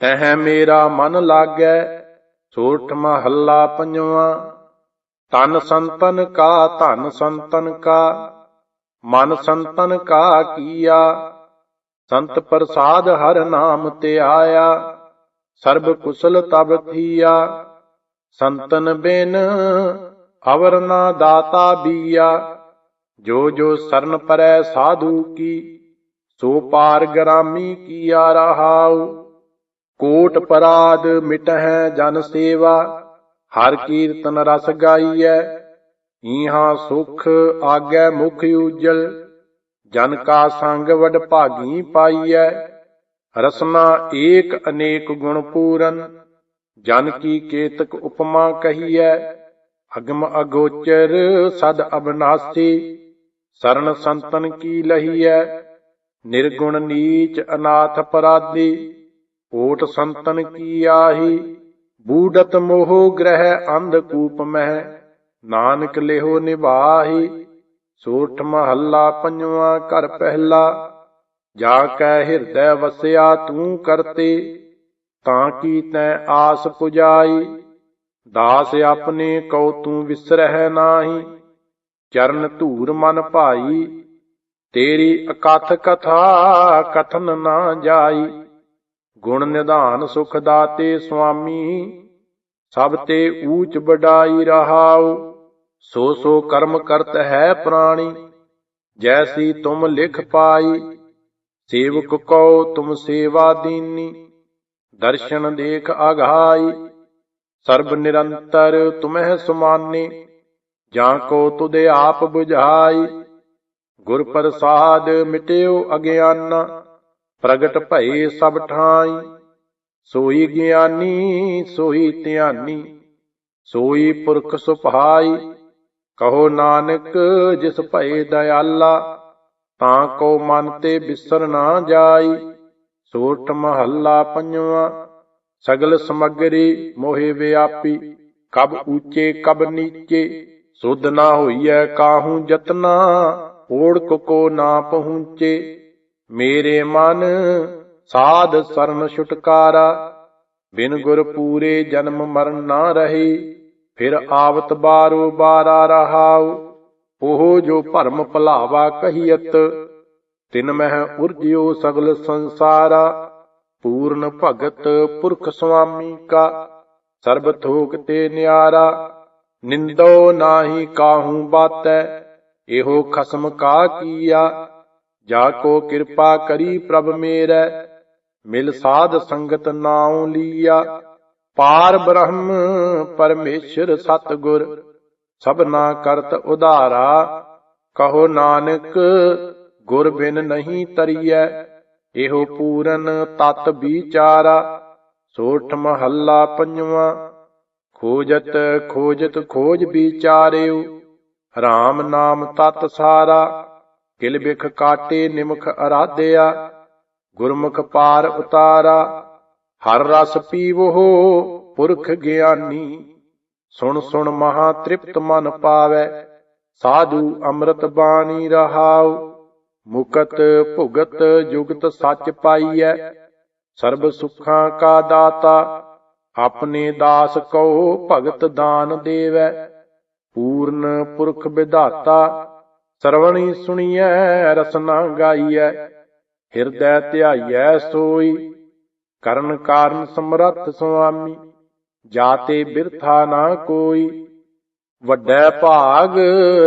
ਤਹ ਮੇਰਾ ਮਨ ਲਾਗੈ ਸੋਠ ਮਹੱਲਾ ਪੰਜਵਾ। ਤਨ ਸੰਤਨ ਕਾ, ਧਨ ਸੰਤਨ ਕਾ, ਮਨ ਸੰਤਨ ਕਾ ਕੀਆ। ਸੰਤ ਪ੍ਰਸਾਦ ਹਰ ਨਾਮ ਤੇ ਆਇਆ, ਸਰਬ ਕੁਸਲ ਤਬ ਥੀਆ। ਸੰਤਨ ਬਿਨ ਅਵਰ ਨਾ ਦਾਤਾ ਬੀਆ। ਜੋ ਜੋ ਸਰਨ ਪਰੈ ਸਾਧੂ ਕੀ, ਸੋ ਪਾਰ ਗਰਾਮੀ ਕੀਆ ਰਹਾਉ। ਕੋਟ ਪਰਾਦ ਮਿਟਹਿ ਜਨ ਸੇਵਾ, ਹਰ ਕੀਰਤਨ ਰਸ ਗਾਈਐ, ਈਹਾਂ ਸੁਖ ਆਗੈ ਮੁਖ ਉਜਲ, ਜਨ ਕਾ ਸੰਗ ਵਡ ਭਾਗੀ ਪਾਈਐ, ਰਸਨਾ ਏਕ ਅਨੇਕ ਗੁਣ ਪੂਰਨ, ਜਨ ਕੀ ਕੇਤਕ ਉਪਮਾ ਕਹੀਐ, ਅਗਮ ਅਗੋਚਰ ਸਦ ਅਬਨਾਸੀ, ਸਰਨ ਸੰਤਨ ਕੀ ਲਹੀਐ, ਨਿਰਗੁਣ ਨੀਚ ਅਨਾਥ ਪਰਾਦੀ ਕੋਟ ਸੰਤਨ ਕੀ ਆਹੀ? ਬੂਡਤ ਮੋਹ ਗ੍ਰਹਿ ਅੰਧ ਕੂਪ ਮਹਿ, ਨਾਨਕ ਲਿਹੋ ਨਿਭਾਹੀ। ਸੋਠ ਮਹੱਲਾ ਪੰਜਵਾ ਘਰ ਪਹਿਲਾ, ਜਾ ਕੈ ਹਿਰਦੈ ਵਸਿਆ ਤੂੰ ਕਰਤੇ, ਤਾਂ ਕੀ ਤੈ ਆਸ ਪੁਜਾਈ? ਦਾਸ ਆਪਣੇ ਕਉ ਤੂੰ ਵਿਸਰਹਿ ਨਾਹੀ, ਚਰਨ ਧੂਰ ਮਨ ਭਾਈ। ਤੇਰੀ ਅਕਥ ਕਥਾ ਕਥਨ ਨਾ ਜਾਈ। ਗੁਣ ਨਿਧਾਨ ਸੁਖ ਦਾਤੇ ਸੁਆਮੀ, ਸਭ ਤੇ ਊਚ ਬਡਾਈ ਰਹਾਉ, ਸੋ ਸੋ ਕਰਮ ਕਰਤ ਹੈ ਪ੍ਰਾਣੀ, ਜੈਸੀ ਤੁਮ ਲਿਖ ਪਾਈ, ਸੇਵਕ ਕਉ ਤੁਮ ਸੇਵਾ ਦੀਨੀ, ਦਰਸ਼ਨ ਦੇਖ ਆਘਾਈ ਸਰਬ ਨਿਰੰਤਰ ਤੁਮਹਿ ਸੁਮਾਨੇ, ਜਾਂ ਕੋ ਤੁਦੇ ਆਪ 부ਝਾਈ ਗੁਰ ਪ੍ਰਸਾਦ ਮਿਟਿਓ ਅਗਿਆਨਾ ਪ੍ਰਗਟ ਭਏ ਸਭ ਠਾਈ। ਸੋਈ ਗਿਆਨੀ, ਸੋਈ ਧਿਆਨੀ, ਸੋਈ ਪੁਰਖ ਸੁਭਾਈ। ਕਹੋ ਨਾਨਕ, ਜਿਸ ਭਏ ਦਇਆਲਾ, ਤਾਂ ਕੋ ਮਨ ਤੇ ਬਿਸਰ ਨਾ ਜਾਈ। ਸੋਠ ਮਹੱਲਾ ਪੰਜਵਾ, ਸਗਲ ਸਮਗਰੀ ਮੋਹਿ ਵਿਆਪੀ। ਕਬ ਉੱਚੇ ਕਬ ਨੀਚੇ, ਸੁਧ ਨਾ ਹੋਈਐ ਕਾਹੂ ਜਤਨਾ ਓੜ ਕੋ ਨਾ ਪਹੁੰਚੇ ਮੇਰੇ ਮਨ ਸਾਧ ਸਰਨ ਛੁਟਕਾਰਾ। ਬਿਨ ਗੁਰ ਪੂਰੇ ਜਨਮ ਮਰਨ ਨਾ ਰਹੀ, ਫਿਰ ਆਵਤ ਬਾਰੋ ਬਾਰਾ ਰਹਾਉ। ਉਹ ਜੋ ਭਰਮ ਭਲਾਵਾ ਕਹੀਅਤ, ਤਿਨ ਮਹਿ ਉਰਜਿਓ ਸਗਲ ਸੰਸਾਰਾ। ਪੂਰਨ ਭਗਤ ਪੁਰਖ ਸੁਆਮੀ ਕਾ, ਸਰਬ ਥੋਕ ਤੇ ਨਿਆਰਾ। ਨਿੰਦੋ ਨਾਹੀ ਕਾਹੂ ਬਾਤੈ, ਇਹੋ ਖਸਮ ਕਾ ਕੀਆ। ਜਾ ਕੋ ਕਿਰਪਾ ਕਰੀ ਪ੍ਰਭ ਮੇਰਾ, ਮਿਲ ਸਾਧ ਸੰਗਤ ਨਾਉ ਲੀਆ। ਪਾਰ ਬ੍ਰਹਮ ਪਰਮੇਸ਼ਰ ਸਤਗੁਰ, ਸਭਨਾ ਕਰਤ ਉਧਾਰਾ। ਕਹੋ ਨਾਨਕ, ਗੁਰ ਬਿਨ ਨਹੀਂ ਤਰੀਐ, ਇਹੋ ਪੂਰਨ ਤਤ ਵਿਚਾਰਾ। ਸੋਠ ਮਹੱਲਾ ਪੰਜਵਾ, ਖੋਜਤ ਖੋਜਤ ਖੋਜ ਵਿਚਾਰਿਓ RAM ਨਾਮ ਤਤ ਸਾਰਾ। ਕਿਲ ਬਿਖ ਕਾਟੇ ਨਿਮਖ ਅਰਾਧਿਆ, ਗੁਰਮੁਖ ਪਾਰ ਉਤਾਰਾ, ਹਰ ਰਸ ਪੀਵੋ ਪੁਰਖ ਗਿਆਨੀ। ਸੁਣ ਸੁਣ ਮਹਾ ਤ੍ਰਿਪਤ ਮਨ ਪਾਵੈ, ਸਾਧੂ ਅੰਮ੍ਰਿਤ ਬਾਣੀ ਰਹਾਉ। ਮੁਕਤ ਭੁਗਤ ਜੁਗਤ ਸੱਚ ਪਾਈਐ, ਸਰਬ ਸੁਖਾਂ ਕਾ ਦਾਤਾ, ਆਪਣੇ ਦਾਸ ਕਉ ਭਗਤ ਦਾਨ ਦੇਵੈ। ਪੂਰਨ ਪੁਰਖ ਵਿਧਾਤਾ ਸਰਵਣੀ ਸੁਣੀਐ, ਰਸਨਾ ਗਾਈਐ, ਹਿਰਦੈ ਧਿਆਈਐ ਸੋਈ। ਕਰਨ ਕਾਰਨ ਸਮਰੱਥ ਸੁਆਮੀ, ਜਾਤੇ ਬਿਰਥਾ ਨਾ ਕੋਈ। ਵੱਡਾ ਭਾਗ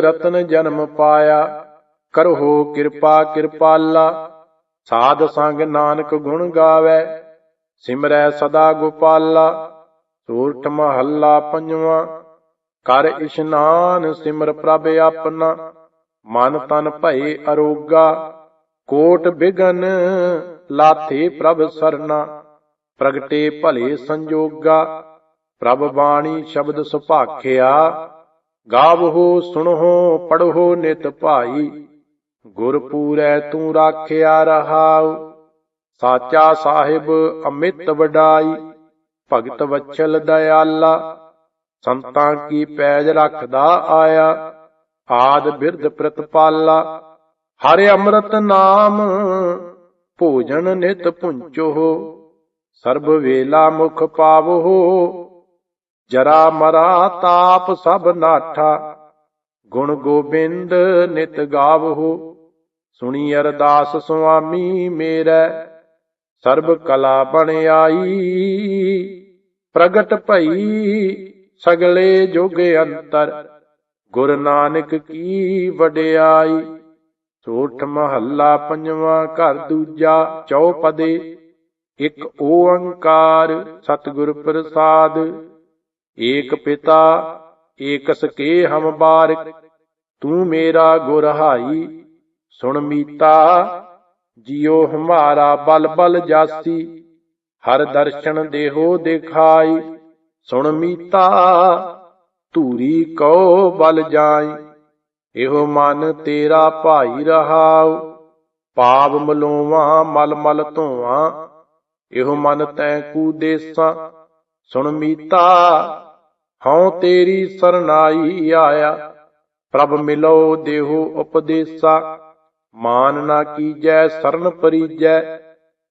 ਰਤਨ ਜਨਮ ਪਾਇਆ ਕਰੋ ਕਿਰਪਾ ਕਿਰਪਾਲਾ। ਸਾਧ ਸੰਗ ਨਾਨਕ ਗੁਣ ਗਾਵੇ, ਸਿਮਰੈ ਸਦਾ ਗੋਪਾਲਾ। ਸੂਰਠ ਮਹੱਲਾ ਪੰਜਵਾਂ, ਕਰ ਇਸ਼ਨਾਨ ਸਿਮਰ ਪ੍ਰਭ ਆਪਣਾ। ਮਨ ਤਨ ਭਏ ਅਰੋਗਾ, ਕੋਟ ਬਿਗਨ ਲਾਥੇ ਪ੍ਰਭ ਸਰਨਾ ਪ੍ਰਗਟੇ ਭਲੇ ਸੰਜੋਗਾ, ਪ੍ਰਭ ਬਾਣੀ ਸ਼ਬਦ ਸੁਭਾਖਿਆ, ਗਾਵਹੋ, ਸੁਣਹੋ, ਪੜਹੋ ਨਿਤ ਭਾਈ, ਗੁਰ ਪੂਰੈ ਤੂੰ ਰਾਖਿਆ ਰਹਾਉ, ਸਾਚਾ ਸਾਹਿਬ ਅਮਿਤ ਵਡਾਈ, ਭਗਤ ਵਛਲ ਦਇਆਲਾ, ਸੰਤਾਂ ਕੀ ਪੈਜ ਰੱਖਦਾ ਆਇਆ ਆਦ ਬਿਰਧ ਪ੍ਰਤਪਾਲਾ, ਹਰਿ ਅੰਮ੍ਰਿਤ ਨਾਮ, ਭੋਜਨ ਨਿਤ ਪੁੰਚੋ, ਸਰਬ ਵੇਲਾ ਮੁਖ ਪਾਵੋ, ਜਰਾ ਮਰਾ ਤਾਪ ਸਭ ਨਾਠਾ, ਗੁਣ ਗੋਬਿੰਦ ਨਿਤ ਗਾਵੋ, ਸੁਣੀ ਅਰਦਾਸ ਸੁਆਮੀ ਮੇਰਾ, ਸਰਬ ਕਲਾ ਬਣ ਆਈ, ਪ੍ਰਗਟ ਭਈ ਸਗਲੇ ਜੁਗ ਅੰਤਰ। ਗੁਰ ਨਾਨਕ ਕੀ ਵਡਿਆਈ? ਸੋਠ ਮਹੱਲਾ ਪੰਜਵਾਂ ਘਰ ਦੂਜਾ ਚੌਪਦੇ। ਇੱਕ ਓੰਕਾਰ ਸਤਿਗੁਰ ਪ੍ਰਸਾਦ। ਏਕ ਪਿਤਾ ਏਕ ਸਕੇ ਹਮ ਬਾਰਕ। ਤੂੰ ਮੇਰਾ ਗੁਰ ਹਾਈ, ਸੁਣ ਮੀਤਾ। ਜਿਉ ਹਮਾਰਾ ਬਲ ਬਲ ਜਾਸੀ, ਹਰ ਦਰਸ਼ਨ ਦੇਹੋ ਦਿਖਾਈ। ਸੁਣ ਮੀਤਾ ਧੂਰੀ ਕਉ ਬਲ ਜਾਈ, ਇਹੋ ਮਨ ਤੇਰਾ ਭਾਈ ਰਹਾਉ। ਪਾਪ ਮਲੋਵਾ ਮਲ ਮਲ ਧੋਵਾਂ, ਇਹੋ ਮਨ ਤੈ ਕੂ ਦੇਸਾਂ। ਸੁਣ ਮੀਤਾ, ਹਉ ਤੇਰੀ ਸਰਨਾਈ ਆਇਆ, ਪ੍ਰਭ ਮਿਲੋ ਦੇਹੋ ਉਪਦੇਸਾ। ਮਾਨ ਨਾ ਕੀਜੈ, ਸਰਨ ਪਰੀਜੈ,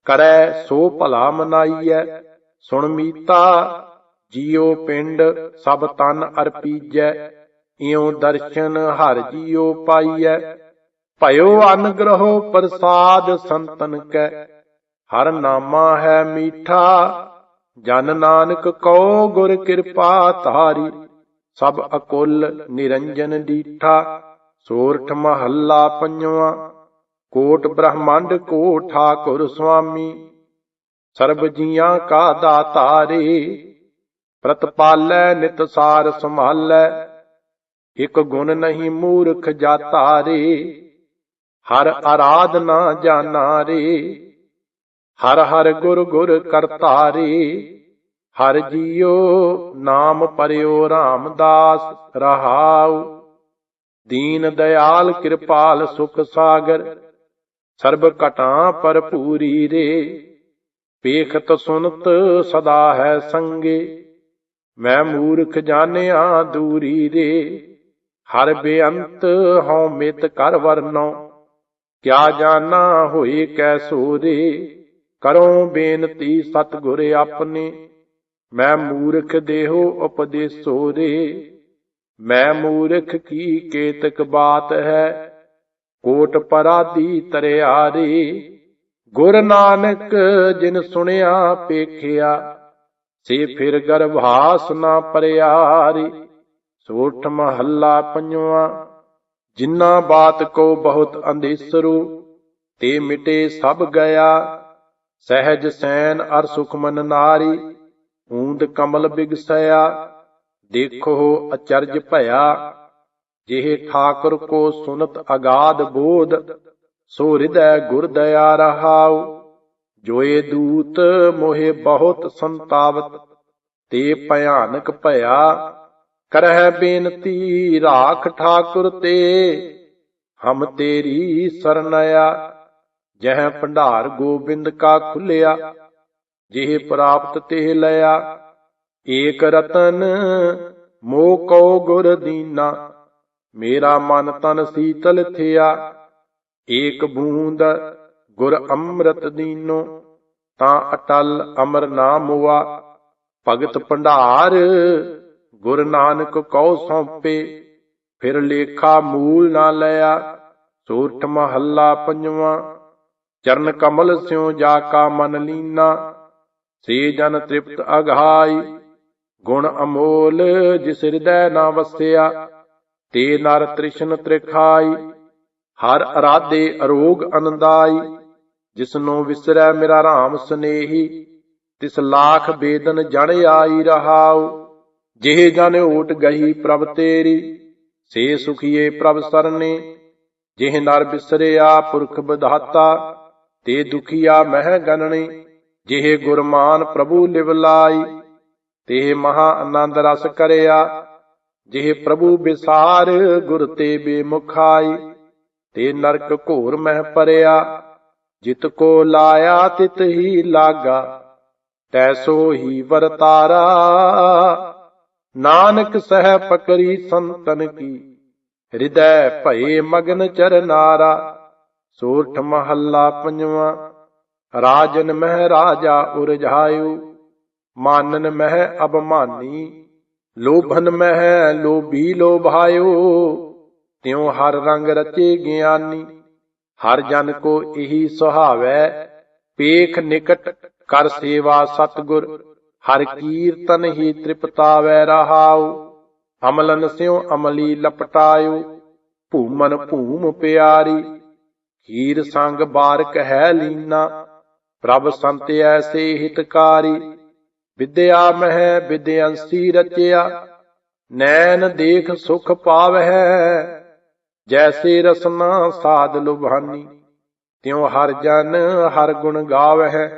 ਕਰੈ ਸੋ ਭਲਾ ਮਨਾਈਐ। ਸੁਣ ਮੀਤਾ ਜੀਉ ਪਿੰਡ ਸਭ ਤਨ ਅਰਪੀਜੈ, ਇਉ ਦਰਸ਼ਨ ਹਰ ਜੀਉ ਪਾਈਐ। ਭਇਓ ਅਨਗ੍ਰਹੋ ਪ੍ਰਸਾਦ ਸੰਤਨ ਕੈ, ਹਰ ਨਾਮਾ ਹੈ ਮੀਠਾ, ਜਨ ਨਾਨਕ ਕਉ ਗੁਰ ਕਿਰਪਾ ਧਾਰੀ। ਸਭ ਅਕੁੱਲ ਨਿਰੰਜਨ ਡੀਠਾ, ਸੋਰਠ ਮਹੱਲਾ ਪੰਜਵਾਂ। ਕੋਟ ਬ੍ਰਹਮੰਡ ਕੋ ਠਾਕੁਰ ਸੁਆਮੀ ਸਰਬ ਜੀਆਂ ਕਾ ਦਾਤਾਰੇ ਪ੍ਰਤਪਾਲੈ ਨਿਤ ਸਾਰ ਸੰਭਾਲੈ, ਇਕ ਗੁਣ ਨਹੀਂ ਮੂਰਖ ਜਾਤਾ ਰੇ ਹਰ ਆਰਾਧਨਾ ਜਾਣਾ ਰੇ ਹਰ ਹਰ ਗੁਰ ਗੁਰ ਕਰਤਾ ਰੇ ਹਰ ਜੀਓ ਨਾਮ ਪਰਿਓ ਰਾਮਦਾਸ ਰਹਾਉ, ਦੀਨ ਦਇਆਲ ਕਿਰਪਾਲ ਸੁਖ ਸਾਗਰ, ਸਰਬ ਘਟਾਂ ਭਰਪੂਰੀ ਰੇ ਪੇਖਤ ਸੁਨਤ ਸਦਾ ਹੈ ਸੰਗੇ। ਮੈਂ ਮੂਰਖ ਜਾਣਿਆ ਦੂਰੀ ਰੇ ਹਰ ਬੇਅੰਤ ਹਉ ਮਿਤ ਕਰ ਵਰਨੋ ਕਿਆ ਜਾਣਾ ਹੋਏ ਕੈਸੋ ਰੇ ਕਰੋ ਬੇਨਤੀ ਸਤਿਗੁਰ ਆਪਣੇ। ਮੈਂ ਮੂਰਖ ਦੇਹੋ ਉਪਦੇਸੋ ਰੇ, ਮੈਂ ਮੂਰਖ ਕੀ ਕੇਤਕ ਬਾਤ ਹੈ? ਕੋਟ ਪਰਾਦੀ ਤਰਿਆਰੇ ਗੁਰ ਨਾਨਕ ਜਿਨ ਸੁਣਿਆ, ਪੇਖਿਆ ਸੇ ਫਿਰ ਗਰਭਾਸ ਨਾ ਪਰਿਆਰੀ, ਸੋਠ ਮਹੱਲਾ ਪੰਜਵਾ ਜਿਨ੍ਹਾਂ ਬਾਤ ਕੋ ਬਹੁਤ ਅੰਧੇਸਰੂ, ਤੇ ਮਿਟੇ ਸਭ ਗਿਆ, ਸਹਿਜ ਸੈਨ ਅਰ ਸੁਖਮਨ ਨਾਰੀ, ਊਂਦ ਕਮਲ ਬਿਗਸਇਆ, ਦੇਖੋ ਅਚਰਜ ਭਇਆ, ਜਿਹ ਠਾਕੁਰ ਕੋ ਸੁਨਤ ਅਗਾਧ ਬੋਧ, ਸੋ ਹਿਰਦੈ ਗੁਰ ਦਇਆ ਰਹਾਉ। ਜੋਏ ਦੂਤ ਮੋਹਿ ਬਹੁਤ ਸੰਤਾਵਤ, ਤੇ ਭਿਆਨਕ ਭਇਆ ਕਰਹਿ ਬੇਨਤੀ ਰਾਖ ਠਾਕੁਰ ਤੇ। ਹਮ ਤੇਰੀ ਸਰਨਇਆ ਜਹ ਭੰਡਾਰ ਗੋਬਿੰਦ ਕਾ ਖੁੱਲਿਆ, ਜਿਹ ਪ੍ਰਾਪਤ ਤੇ ਲਿਆ। ਏਕ ਰਤਨ ਮੋ ਕਉ ਗੁਰ ਦੀਨਾ, ਮੇਰਾ ਮਨ ਤਨ ਸੀਤਲ ਥਿਆ। ਏਕ ਬੂੰਦ ਗੁਰ ਅੰਮ੍ਰਿਤ ਦੀਨੋ ਤਾਂ ਅਟਲ ਅਮਰ ਨਾਮ ਹੁਆ। ਭਗਤ ਭੰਡਾਰ, ਗੁਰ ਨਾਨਕ ਕਉ ਸੌਂਪੇ। ਫਿਰ ਲੇਖਾ ਮੂਲ ਨਾ ਲਿਆ, ਸੂਰਠ ਮਹੱਲਾ ਪੰਜਵਾਂ। ਚਰਨ ਕਮਲ ਸਿਉ ਜਾ ਕਾ ਮਨ ਲੀਨਾ। ਸੇ ਜਨ ਤ੍ਰਿਪਤ ਅਘਾਈ ਗੁਣ ਅਮੋਲ ਜਿਸ ਹਿਰਦੈ ਨਾ ਵਸਿਆ। ਤੇ ਨਰ ਤ੍ਰਿਸ਼ਨ ਤ੍ਰਿਖਾਈ, ਹਰ ਅਰਾਧੇ ਅਰੋਗ ਅਨੰਦਾਈ। ਜਿਸਨੂੰ ਵਿਸਰੈ ਮੇਰਾ ਰਾਮ ਸਨੇਹੀ, ਤਿਸ ਲਾਖ ਬੇਦਨ ਜਣ ਆਈ ਰਹਾਉ, ਜਿਹੇ ਜਨ ਓਟ ਗਈ ਪ੍ਰਭ ਤੇਰੀ, ਸੇ ਸੁਖੀਏ ਪ੍ਰਭ ਸਰਨੇ, ਜਿਹ ਨਰ ਬਿਸਰਿਆ ਪੁਰਖ ਵਿਧਾਤਾ ਤੇ ਦੁਖੀਆ ਮਹਿ ਗਨਣੀ ਜਿਹੇ ਗੁਰਮਾਨ ਪ੍ਰਭੂ ਲਿਵਲਾਈ ਤੇ ਮਹਾ ਆਨੰਦ ਰਸ ਕਰਿਆ, ਜਿਹੇ ਪ੍ਰਭੂ ਵਿਸਾਰ ਗੁਰ ਤੇ ਬੇਮੁਖਾਈ ਤੇ ਨਰਕ ਘੋਰ ਮਹਿ ਪਰਿਆ ਜਿਤ ਕੋ ਲਾਇਆ ਤਿਤ ਹੀ ਲਾਗਾ ਤੈਸੋ ਹੀ ਵਰਤਾਰਾ। ਨਾਨਕ ਸਹਿ ਪਕਰੀ ਸੰਤਨ ਕੀ, ਹਿਰਦੈ ਭਏ ਮਗਨ ਚਰਨਾਰਾ ਸੋਰਠ ਮਹੱਲਾ ਪੰਜਵਾਂ, ਰਾਜਨ ਮਹਿ ਰਾਜਾ ਉਰਝਾਇਓ ਮਾਨਨ ਮਹਿ ਅਬਮਾਨੀ ਲੋਭਨ ਮਹਿ ਲੋਭੀ ਲੋਭਾਇਓ ਤਿਉ ਹਰ ਰੰਗ ਰਚੇ ਗਿਆਨੀ ਹਰ ਜਨ ਕੋ ਇਹੀ ਸੁਹਾਵੈ, ਪੇਖ ਨਿਕਟ ਕਰ ਸੇਵਾ ਸਤਗੁਰ, ਹਰ ਕੀਰਤਨ ਹੀ ਤ੍ਰਿਪਤਾਵੈ ਰਹਾਉ, ਅਮਲਨ ਸਿਉ ਅਮਲੀ ਲਪਟਾਇਓ ਭੂਮਨ ਭੂਮ ਪਿਆਰੀ ਹੀਰ ਸੰਗ ਬਾਰਕ ਹੈ ਲੀਨਾ, ਪ੍ਰਭ ਸੰਤ ਐਸੇ ਹਿਤਕਾਰੀ, ਵਿਦਿਆ ਮਹਿ ਵਿਦਿਅੰਸੀ ਰਚਿਆ, ਨੈਣ ਦੇਖ ਸੁਖ ਪਾਵਹਿ। ਜੈਸੇ ਰਸਨਾ ਸਾਧ ਲੁਭਾਨੀ, ਤਿਉ ਹਰ ਜਨ ਹਰ ਗੁਣ ਗਾਵਹਿ।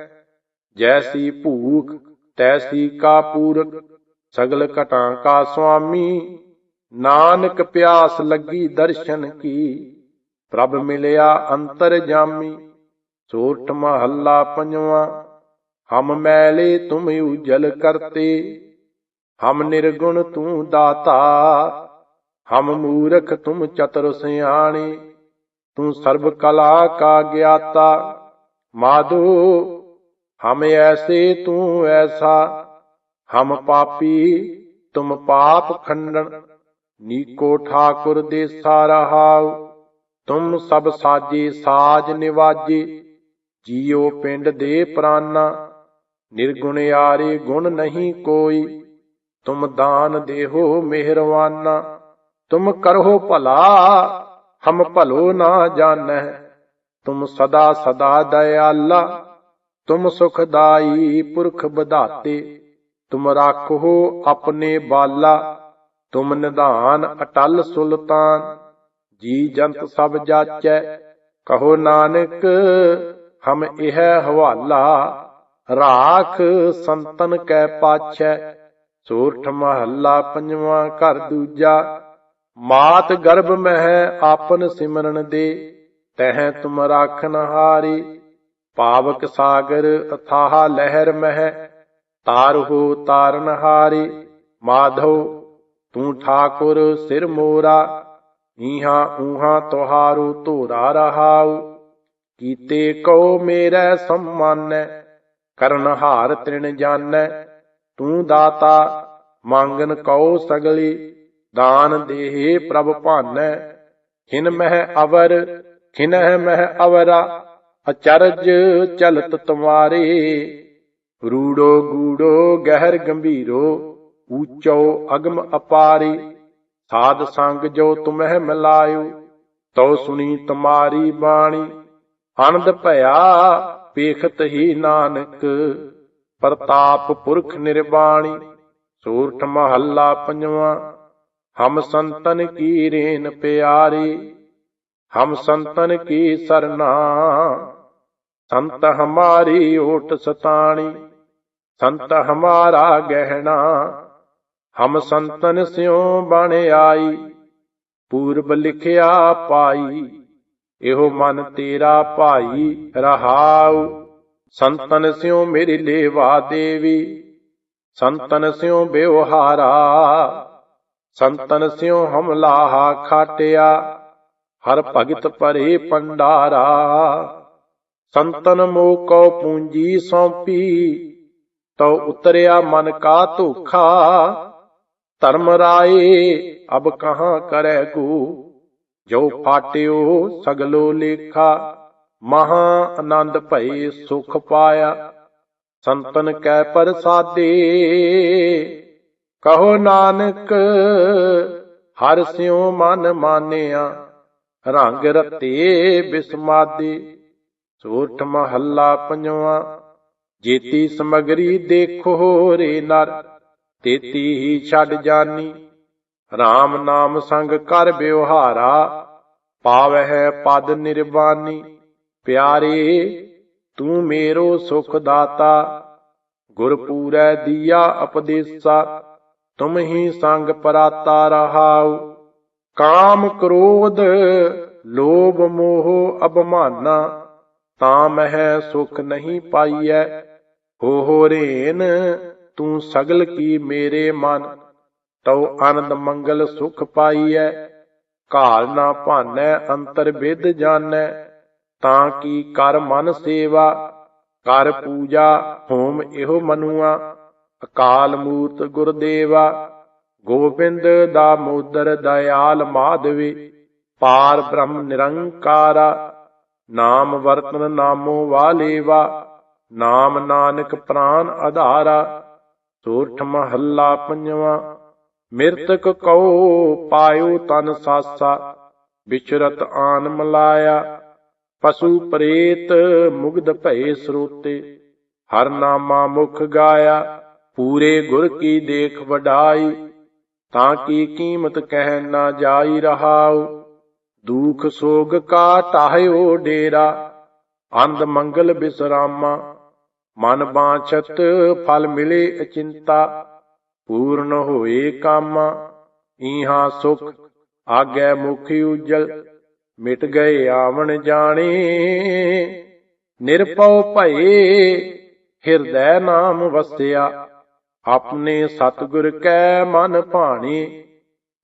ਜੈਸੀ ਭੂਖ, ਤੈਸੀ ਕਾ ਪੂਰਕ, ਸਗਲ ਘਟਾਂ ਕਾ ਸੁਆਮੀ। ਨਾਨਕ ਪਿਆਸ ਲੱਗੀ ਦਰਸ਼ਨ ਕੀ, ਪ੍ਰਭ ਮਿਲਿਆ ਅੰਤਰ ਜਾਮੀ। ਸੋਠ ਮਹੱਲਾ ਪੰਜਵਾ, ਹਮ ਮੈਲੇ ਤੁਮ ਉਜਲ ਕਰਤੇ। ਹਮ ਨਿਰਗੁਣ ਤੂੰ ਦਾਤਾ ਹਮ ਮੂਰਖ ਤੁਮ ਚਤੁਰ ਸਿਆਣੇ, ਤੂੰ ਸਰਬ ਕਲਾ ਕਾ ਗਿਆਤਾ। ਮਾਧੋ, ਹਮ ਐਸੇ ਤੂੰ ਐਸਾ, ਹਮ ਪਾਪੀ ਤੁਮ ਪਾਪ ਖੰਡਨ। ਨੀਕੋ ਠਾਕੁਰ ਦੇ ਸਾਰਹਾਉ ਤੁਮ ਸਭ ਸਾਜੇ ਸਾਜ ਨਿਵਾਜੇ। ਜੀਉ ਪਿੰਡ ਦੇ ਪ੍ਰਾਨਾ, ਨਿਰਗੁਣ ਯਾਰੇ ਗੁਣ ਨਹੀਂ ਕੋਈ। ਤੁਮ ਦਾਨ ਦੇਹੋ ਮਿਹਰਵਾਨਾ। ਤੁਮ ਕਰੋ ਭਲਾ, ਹਮ ਭਲੋ ਨਾ ਜਾਣੈ। ਤੁਮ ਸਦਾ ਸਦਾ ਦਇਆਲਾ, ਤੁਮ ਸੁਖਦਾਈ ਪੁਰਖ ਬਧਾਤੇ ਤੁਮ ਰਾਖੋ ਆਪਣੇ ਬਾਲਾ, ਤੁਮ ਨਿਧਾਨ ਅਟਲ ਸੁਲਤਾਨ। ਜੀ ਜੰਤ ਸਭ ਜਾਚੈ, ਕਹੋ ਨਾਨਕ, ਹਮ ਇਹ ਹਵਾਲਾ। ਰਾਖ ਸੰਤਨ ਕੈ ਪਾਛੈ, ਸੂਰਠ ਮਹੱਲਾ ਪੰਜਵਾਂ ਘਰ ਦੂਜਾ। ਮਾਤ ਗਰਭ ਮਹਿ ਆਪਨ ਸਿਮਰਨ ਦੇ, ਤਹਿ ਤੁਮ ਰਾਖਨ ਹਾਰੀ। ਪਾਵਕ ਸਾਗਰ ਅਥਾਹ ਲਹਿਰ ਮਹਿ, ਤਾਰ ਹੋ ਤਾਰਨ ਹਾਰੀ। ਮਾਧੋ ਤੂੰ ਠਾਕੁਰ ਸਿਰ ਮੋਰਾ, ਈਹਾ ਊਹਾ ਤੁਹਾਰੂ ਧੋਰਾ ਰਹਾਉ। ਕੀਤੇ ਕਉ ਮੇਰਾ ਸੰਮਾਨੈ, ਕਰਨ ਹਾਰ ਤ੍ਰਿਣ ਜਾਣੈ ਤੂੰ ਦਾਤਾ, ਮੰਗਨ ਕਉ ਸਗਲੀ। ਦਾਨ ਦੇਹੇ ਪ੍ਰਭ ਭਾਨੈ। ਖਿਨ ਮਹਿ ਅਵਰ, ਖਿਨਹਿ ਮਹਿ ਅਵਰਾ, ਅਚਰਜ ਚਲਤ ਤੁਮਾਰੇ ਰੂੜੋ ਗੂੜੋ ਗਹਿਰ ਗੰਭੀਰੋ, ਊਚੋ ਅਗਮ ਅਪਾਰੀ। ਸਾਧ ਸੰਗ ਜੋ ਤੁਮਹਿ ਮਿਲਾਇਓ, ਤਉ ਸੁਣੀ ਤੁਮਾਰੀ ਬਾਣੀ। ਆਨੰਦ ਭਇਆ ਪੇਖਤ ਹੀ ਨਾਨਕ, ਪ੍ਰਤਾਪ ਪੁਰਖ ਨਿਰਵਾਣੀ ਸੂਰਠ ਮਹੱਲਾ ਪੰਜਵਾਂ। ਹਮ ਸੰਤਨ ਕੀ ਰੇਨ ਪਿਆਰੀ, ਹਮ ਸੰਤਨ ਕੀ ਸਰਨਾ। ਸੰਤ ਹਮਾਰੀ ਓਟ ਸਤਾਣੀ, ਸੰਤ ਹਮਾਰਾ ਗਹਿਣਾ। ਹਮ ਸੰਤਨ ਸਿਉ ਬਣ ਆਈ, ਪੂਰਬ ਲਿਖਿਆ ਪਾਈ। ਇਹੋ ਮਨ ਤੇਰਾ ਭਾਈ ਰਹਾਉ। ਸੰਤਨ ਸਿਉ ਮੇਰੀ ਲੇਵਾ ਦੇਵੀ, ਸੰਤਨ ਸਿਉ ਬਿਵਹਾਰਾ ਸੰਤਨ ਸਿਉ ਹਮਲਾਹਾ ਖਾਟਿਆ, ਹਰ ਭਗਤ ਪਰੇ ਪੰਡਾਰਾ। ਸੰਤਨ ਮੋਕੋ ਪੂੰਜੀ ਸੌਂਪੀ, ਤਉ ਉਤਰਿਆ ਮਨ ਕਾ ਧੋਖਾ। ਧਰਮ ਰਾਏ, ਅਬ ਕਹਾ ਕਰੈ ਕੂ ਜੋ ਫਾਟਿਓ ਸਗਲੋ ਲੇਖਾ, ਮਹਾ ਆਨੰਦ ਭਈ ਸੁਖ ਪਾਇਆ। ਸੰਤਨ ਕੈ ਪ੍ਰਸਾਦੇ ਕਹੋ ਨਾਨਕ, ਹਰ ਸਿਉ ਮਨ ਮਾਨਿਆ, ਰੰਗ ਰਤੇ ਬਿਸਮਾਦੇ ਸੂਰਠ ਮਹੱਲਾ ਪੰਜਵਾ, ਜੇਤੀ ਸਮਗਰੀ ਦੇਖੋ ਰੇ ਨਰ, ਤੇਤੀ ਹੀ ਛੱਡ ਜਾਨੀ RAM ਨਾਮ ਸੰਗ ਕਰ ਬਿਵਹਾਰਾ ਪਾਵਹਿ ਪਦ ਨਿਰਵਾਨੀ, ਪਿਆਰੇ ਤੂੰ ਮੇਰੋ ਸੁਖ ਦਾਤਾ ਗੁਰ ਦੀਆ ਉਪਦੇਸਾ ਤੁਮ ਹੀ ਸੰਗ ਪਰਾਤਾ ਰਹਾਉ। ਕਾਮ ਕ੍ਰੋਧ, ਲੋਭ ਮੋਹ ਅਬਮਾਨਾ ਤਾਂ ਮਹਿ ਸੁਖ ਨਹੀਂ ਪਾਈਐ। ਹੋ ਹੋ ਰੇਨ, ਤੂੰ ਸਗਲ ਕੀ ਮੇਰੇ ਮਨ, ਤਉ ਆਨੰਦ ਮੰਗਲ ਸੁਖ ਪਾਈਐ। ਕਾਲ ਨਾ ਭਾਨੈ, ਅੰਤਰ ਵਿਦ ਜਾਣੈ, ਤਾਂ ਕੀ ਕਰ ਮਨ ਸੇਵਾ। ਕਰ ਪੂਜਾ ਹੋਮ ਇਹੋ ਮਨੁਆ। ਅਕਾਲ ਮੂਰਤ ਗੁਰਦੇਵਾ, ਗੋਬਿੰਦ ਦਾ ਮੋਦਰ ਦਇਆਲ ਮਾਧਵੀ, ਪਾਰ ਬ੍ਰਹਮ ਨਿਰੰਕਾਰਾ, ਨਾਮ ਵਰਤਨ ਨਾਮੋ ਵਾਲੇਵਾ, ਨਾਮ ਨਾਨਕ ਪ੍ਰਾਨ ਆਧਾਰਾ, ਸੋਰਠ ਮਹੱਲਾ ਪੰਜਵਾ, ਮਿਰਤਕ ਕਉ ਪਾਇਓ ਤਨ ਸਾਸਾ ਵਿਚਰਤ ਆਨ ਮਲਾਇਆ, ਪਸ਼ੂ ਪ੍ਰੇਤ ਮੁਗਧ ਭਏ ਸਰੋਤੇ, ਹਰ ਨਾਮਾ ਮੁਖ ਗਾਇਆ ਪੂਰੇ ਗੁਰ ਕੀ ਦੇਖ ਵਡਾਈ, ਤਾਂ ਕੀ ਕੀਮਤ ਕਹਿ ਨਾ ਜਾਈ ਰਹਾਉ। ਦੁਖ ਸੋਗ ਕਾ ਟਾਹਿਓ ਡੇਰਾ, ਅੰਧ ਮੰਗਲ ਬਿਸਰਾਮਾ। ਮਨ ਬਾਛਤ ਫਲ ਮਿਲੇ ਅਚਿੰਤਾ, ਪੂਰਨ ਹੋਏ ਕੰਮ। ਈਹਾ ਸੁਖ, ਆਗੈ ਮੁਖ ਉਜਲ, ਮਿਟ ਗਏ ਆਵਣ ਜਾਣੇ। ਨਿਰਪਉ ਭਏ, ਹਿਰਦੈ ਨਾਮ ਵਸਿਆ। ਆਪਣੇ ਸਤਿਗੁਰ ਕੈ ਮਨ ਭਾਣੇ,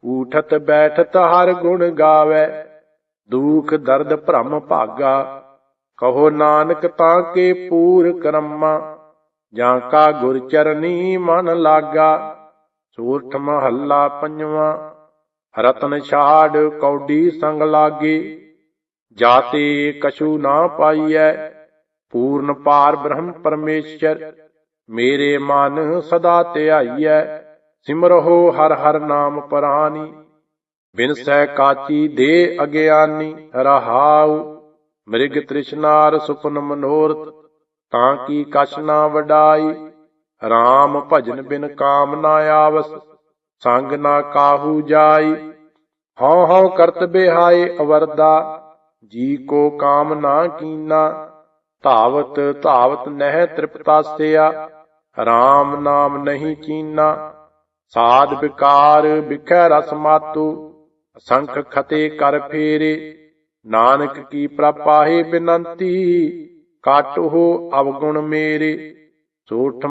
ਊਠਤ ਬੈਠਤ ਹਰ ਗੁਣ ਗਾਵੇ, ਦੁਖ ਦਰਦ ਭ੍ਰਮ ਭਾਗਾ, ਕਹੋ ਨਾਨਕ ਤਾਂ ਕੇ ਪੂਰ ਕਰਮਾ, ਜਾਂ ਕਾ ਗੁਰ ਚਰਨੀ ਮਨ ਲਾਗਾ ਸੂਰਠ ਮਹੱਲਾ ਪੰਜਵਾ, ਰਤਨ ਛਾੜ ਕੌਡੀ ਸੰਗ ਲਾਗੇ, ਜਾਤੇ ਕਛੂ ਨਾ ਪਾਈਐ, ਪੂਰਨ ਪਾਰ ਬ੍ਰਹਮ ਪਰਮੇਸ਼ਰ ਮੇਰੇ ਮਨ ਸਦਾ ਧਿਆਈਐ ਸਿਮਰਹੁ ਹਰ ਹਰ ਨਾਮ ਪਰਾਨੀ। ਬਿਨਸੈ ਕਾਚੀ ਦੇ ਅਗਿਆਨੀ ਰਹਾਉ, ਮ੍ਰਿਗ ਤ੍ਰਿਸ਼ਨਾਰ ਸੁਪਨ ਮਨੋਰਥ, ਤਾਂ ਕੀ ਕਛ ਨਾ ਵਡਾਈ। RAM ਭਜਨ ਬਿਨ ਕਾਮ ਨਾ ਆਵਸ, ਸੰਗ ਨਾ ਕਾਹੂ ਜਾਈ। ਹਉ ਹਉ ਕਰਤ ਬਿਹਾਏ ਅਵਰਦਾ, ਜੀ ਕੋ ਕਾਮ ਨਾ ਕੀਨਾ। ਧਾਵਤ ਧਾਵਤ ਨਹਿ ਤ੍ਰਿਪਤਾਸਿਆ RAM ਨਾਮ ਨਹੀਂ ਚੀਨਾ। ਸਾਧ ਵਿਕਾਰ ਵਿਖੈ ਰਸ ਮਾਤੂ। ਅਸੰਖ ਖਤੇ ਕਰ ਫੇਰੇ। ਨਾਨਕ ਕੀ ਪ੍ਰਪਾਹੇ ਬਿਨੰਤੀ। ਹੋ ਅਵਗੁਣ ਮੇਰੇ। ਸੋਠ